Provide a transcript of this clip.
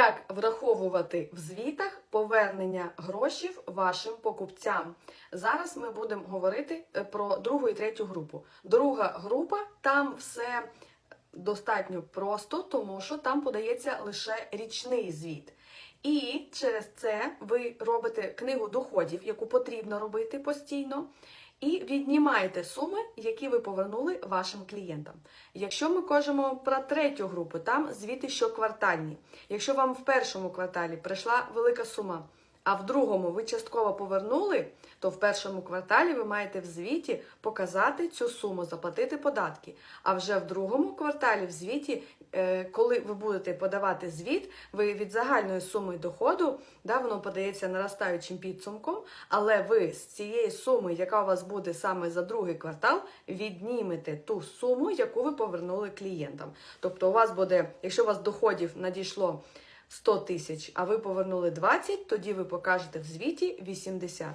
Як враховувати в звітах повернення грошів вашим покупцям? Зараз ми будемо говорити е, про другу і третю групу. Друга група там все достатньо просто, тому що там подається лише річний звіт. І через це ви робите книгу доходів, яку потрібно робити постійно, і віднімаєте суми, які ви повернули вашим клієнтам. Якщо ми кажемо про третю групу, там звіти щоквартальні. Якщо вам в першому кварталі прийшла велика сума, а в другому ви частково повернули, то в першому кварталі ви маєте в звіті показати цю суму, заплатити податки. А вже в другому кварталі в звіті, е, коли ви будете подавати звіт, ви від загальної суми доходу, да, воно подається наростаючим підсумком, але ви з цієї суми, яка у вас буде саме за другий квартал, віднімете ту суму, яку ви повернули клієнтам. Тобто, у вас буде, якщо у вас доходів надійшло 100 тисяч, а ви повернули 20, тоді ви покажете в звіті 80.